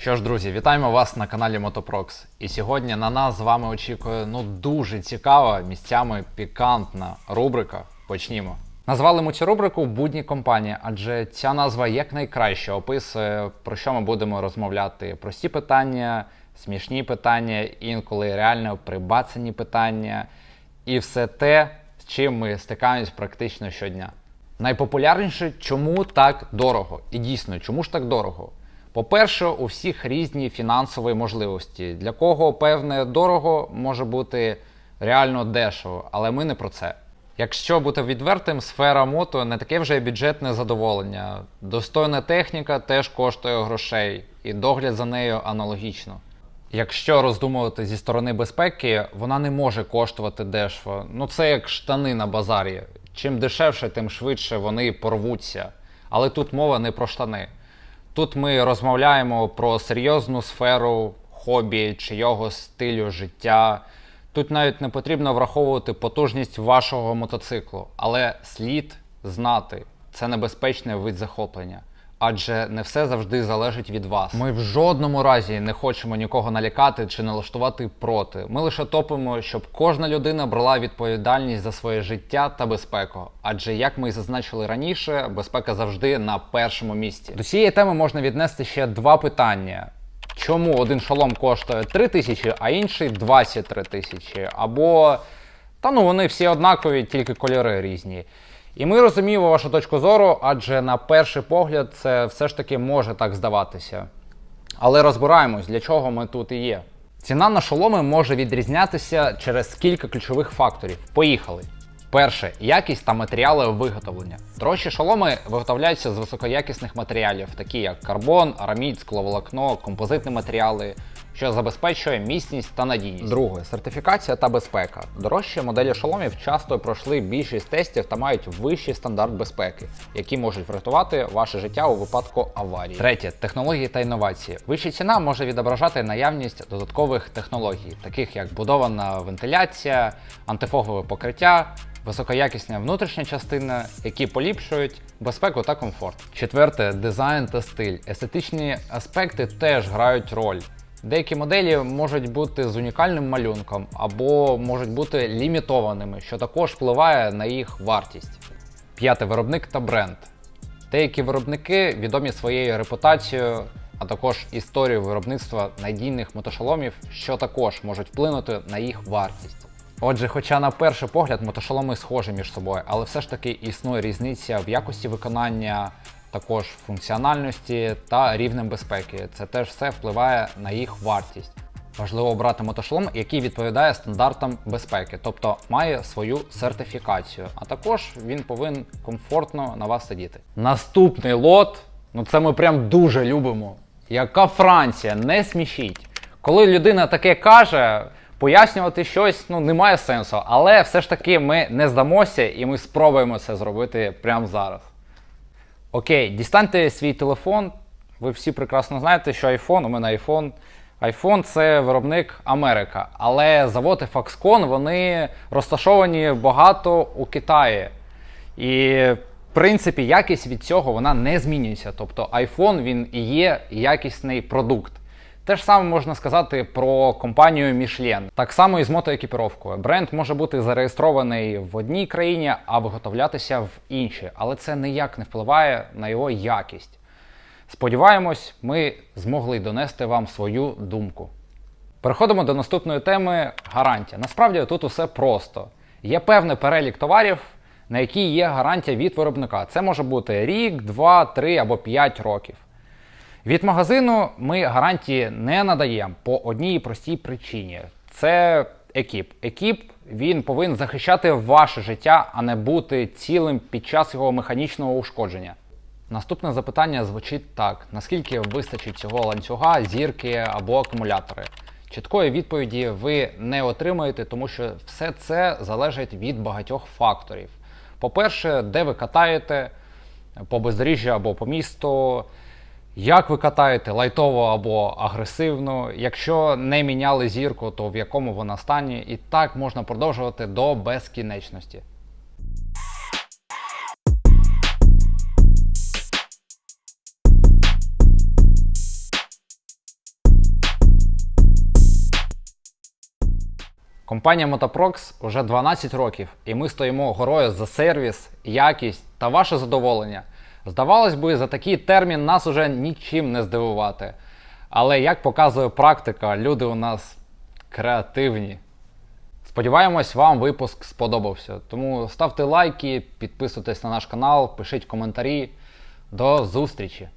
Що ж, друзі, вітаємо вас на каналі Мотопрокс. І сьогодні на нас з вами очікує ну дуже цікава, місцями пікантна рубрика. Почнімо. Назвали ми цю рубрику будні компанії, адже ця назва якнайкраще описує, про що ми будемо розмовляти. Прості питання, смішні питання, інколи реально прибацані питання, і все те, з чим ми стикаємось практично щодня. Найпопулярніше, чому так дорого? І дійсно, чому ж так дорого? По-перше, у всіх різні фінансові можливості. Для кого певне дорого може бути реально дешево, але ми не про це. Якщо бути відвертим, сфера мото не таке вже бюджетне задоволення. Достойна техніка теж коштує грошей, і догляд за нею аналогічно. Якщо роздумувати зі сторони безпеки, вона не може коштувати дешево. Ну це як штани на базарі. Чим дешевше, тим швидше вони порвуться. Але тут мова не про штани. Тут ми розмовляємо про серйозну сферу хобі чи його стилю життя. Тут навіть не потрібно враховувати потужність вашого мотоциклу, але слід знати, це небезпечний вид захоплення. Адже не все завжди залежить від вас. Ми в жодному разі не хочемо нікого налякати чи налаштувати проти. Ми лише топимо, щоб кожна людина брала відповідальність за своє життя та безпеку. Адже, як ми і зазначили раніше, безпека завжди на першому місці. До цієї теми можна віднести ще два питання. Чому один шолом коштує 3 тисячі, а інший 23 тисячі? Або та ну вони всі однакові, тільки кольори різні. І ми розуміємо вашу точку зору, адже на перший погляд це все ж таки може так здаватися. Але розбираємось, для чого ми тут і є. Ціна на шоломи може відрізнятися через кілька ключових факторів. Поїхали. Перше якість та матеріали виготовлення. Дорожчі шоломи виготовляються з високоякісних матеріалів, такі як карбон, арамід, скловолокно, композитні матеріали, що забезпечує міцність та надійність. Друге сертифікація та безпека. Дорожчі моделі шоломів часто пройшли більшість тестів та мають вищий стандарт безпеки, які можуть врятувати ваше життя у випадку аварії. Третє технології та інновації. Вища ціна може відображати наявність додаткових технологій, таких як будована вентиляція, антифогове покриття. Високоякісна внутрішня частина, які поліпшують безпеку та комфорт. Четверте дизайн та стиль. Естетичні аспекти теж грають роль. Деякі моделі можуть бути з унікальним малюнком або можуть бути лімітованими, що також впливає на їх вартість. П'яте виробник та бренд. Деякі виробники відомі своєю репутацією, а також історією виробництва надійних мотошоломів, що також можуть вплинути на їх вартість. Отже, хоча на перший погляд мотошоломи схожі між собою, але все ж таки існує різниця в якості виконання, також функціональності та рівнем безпеки. Це теж все впливає на їх вартість. Важливо обрати мотошолом, який відповідає стандартам безпеки, тобто має свою сертифікацію, а також він повинен комфортно на вас сидіти. Наступний лот, ну це ми прям дуже любимо. Яка Франція, не смішіть. Коли людина таке каже, пояснювати щось ну немає сенсу, але все ж таки ми не здамося і ми спробуємо це зробити прямо зараз. Окей, дістаньте свій телефон. Ви всі прекрасно знаєте, що iPhone, у мене iPhone. iPhone це виробник Америка, але заводи Foxconn вони розташовані багато у Китаї. І в принципі якість від цього вона не змінюється. Тобто iPhone він і є якісний продукт. Те ж саме можна сказати про компанію Michelin. Так само і з мотоекіпіровкою. Бренд може бути зареєстрований в одній країні, а виготовлятися в іншій, але це ніяк не впливає на його якість. Сподіваємось, ми змогли донести вам свою думку. Переходимо до наступної теми гарантія. Насправді тут усе просто. Є певний перелік товарів, на які є гарантія від виробника. Це може бути рік, два, три або п'ять років. Від магазину ми гарантії не надаємо по одній простій причині: це екіп. Екіп він повинен захищати ваше життя, а не бути цілим під час його механічного ушкодження. Наступне запитання звучить так: наскільки вистачить цього ланцюга, зірки або акумулятори? Чіткої відповіді ви не отримаєте, тому що все це залежить від багатьох факторів. По-перше, де ви катаєте по бездоріжжю або по місту, як ви катаєте лайтово або агресивно? Якщо не міняли зірку, то в якому вона стані? І так можна продовжувати до безкінечності. Компанія Motoprox уже 12 років, і ми стоїмо горою за сервіс, якість та ваше задоволення. Здавалось би, за такий термін нас уже нічим не здивувати. Але як показує практика, люди у нас креативні. Сподіваємось, вам випуск сподобався. Тому ставте лайки, підписуйтесь на наш канал, пишіть коментарі. До зустрічі!